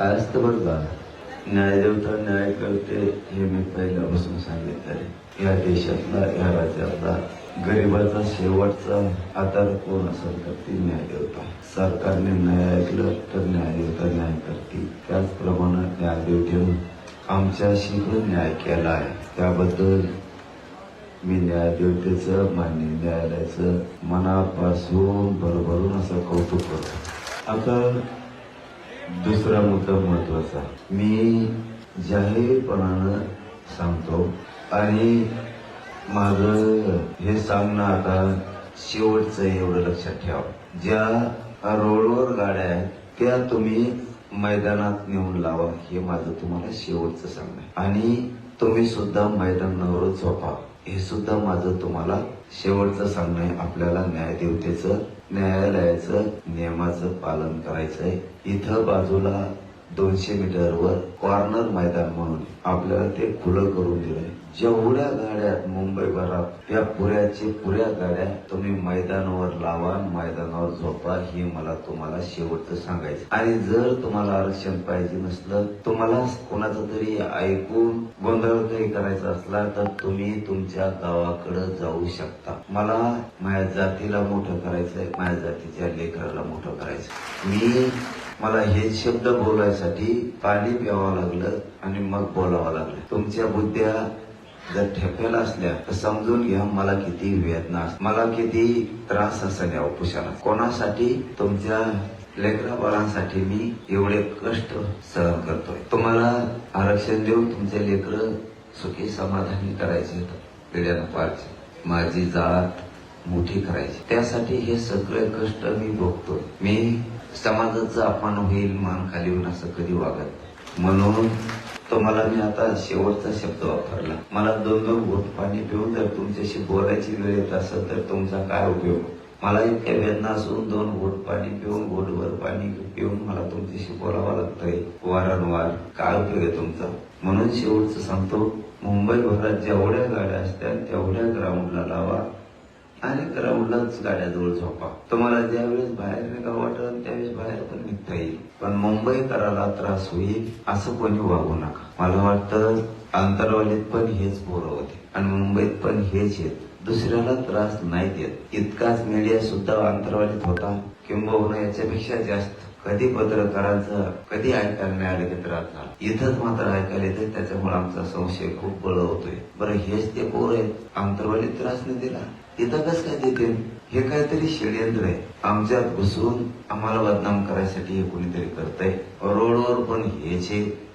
आज तर बरं का न्यायदेवता न्याय करते हे मी पहिल्यापासून सांगितलं या देशातला या राज्यातला गरिबाचा शेवटचा आधार कोण असेल तर ती न्यायदेवता सरकारने न्याय ऐकलं तर न्यायदेवता न्याय करते त्याचप्रमाणे न्यायदेवतेनं आमच्याशी पण न्याय केला आहे. त्याबद्दल मी न्यायदेवतेचं मान्य न्यायालयाचं मनापासून भरभरून असं कौतुक करतो. आता दुसरा मुद्दा महत्त्वाचा मी जाहीरपणानं सांगतो आणि माझं हे सांगणं आता शेवटचं एवढं लक्षात ठेवा. ज्या रोडवर गाड्या आहेत त्या तुम्ही मैदानात नेऊन लावा हे माझं तुम्हाला शेवटचं सांगणं आणि तुम्ही सुद्धा मैदानावरच झोपा. हे सुद्धा माझं तुम्हाला शेवटचं सांगणं आहे. आपल्याला न्यायदेवतेचं न्यायालयाचं नियमाचं पालन करायचंय. इथं बाजूला दोनशे मीटरवर कॉर्नर मैदान म्हणून आपल्याला ते खुलं करून दिलंय. जेवढ्या गाड्या मुंबईभरात त्या पुऱ्याचे पुऱ्या गाड्या तुम्ही मैदानावर लावा मैदानावर झोपा हे मला तुम्हाला शेवटचं सांगायचं. आणि जर तुम्हाला आरक्षण पाहिजे नसलं तुम्हाला कोणाचं तरी ऐकून गोंधळ काही करायचा असला तर तुम्ही तुमच्या गावाकडे जाऊ शकता. मला माझ्या जातीला मोठं करायचंय माझ्या जातीच्या लेकराला मोठं करायचं मी मला हे शब्द बोलायसाठी पाणी प्यावं लागलं आणि मग बोलावं लागलं. तुमच्या बुद्ध्या जर ठेप्याला असल्या तर समजून घ्या मला किती वेदना मला किती त्रास असेल या उपोषणात. कोणासाठी? तुमच्या लेकरा बाळांसाठी मी एवढे कष्ट सहन करतोय. तुम्हाला आरक्षण देऊन तुमचे लेकर सुखी समाधानी करायचे पिढ्यानं पारचे माझी जात मोठी करायची. त्यासाठी हे सगळे कष्ट मी भोगतोय मी समाजाचा अपमान होईल मान खाली होईल असं कधी वागत म्हणून तुम्हाला मी आता शेवटचा शब्द वापरला. मला दोन दोन घोट पाणी पिऊन जर तुमच्याशी बोलायची वेळ येत असेल तर तुमचा काय उपयोग? मला इतक्या वेदना असून दोन घोट पाणी पिऊन घोटभर पाणी पिऊन मला तुमच्याशी बोलावं लागतंय. वारंवार काय उपयोग आहे तुमचा? म्हणून शेवटचं सांगतो मुंबईभरात जेवढ्या गाड्या असतात तेवढ्या ग्राउंडला लावा. आणि ग्राउंडलाच गाड्याजवळ झोपा. तुम्हाला ज्यावेळेस बाहेर निघा वाटत त्यावेळेस बाहेर पण निघता येईल. पण मुंबई कराला त्रास होईल असं कोणी वागू नका. मला वाटतं आंतरवालीत पण हेच पोरं होते आणि मुंबईत पण हेच येत दुसऱ्याला त्रास नाही देत इतकाच मीडिया सुद्धा आंतरवालीत होता. किंबहुना याच्यापेक्षा जास्त. कधी पत्रकारांचं कधी ऐकायला नाही आलं की त्रास झाला. इथंच मात्र ऐकायला येते त्याच्यामुळे आमचा संशय खूप बळ होतोय. बरं हेच ते पोर आहेत. आंतरवालीत त्रास नाही दिला. इथं कसं काय देते? हे काहीतरी षडयंत्र आहे. आमच्यात घुसून आम्हाला बदनाम करायसाठी हे कोणीतरी करतंय. रोडवर पण हेच आहे.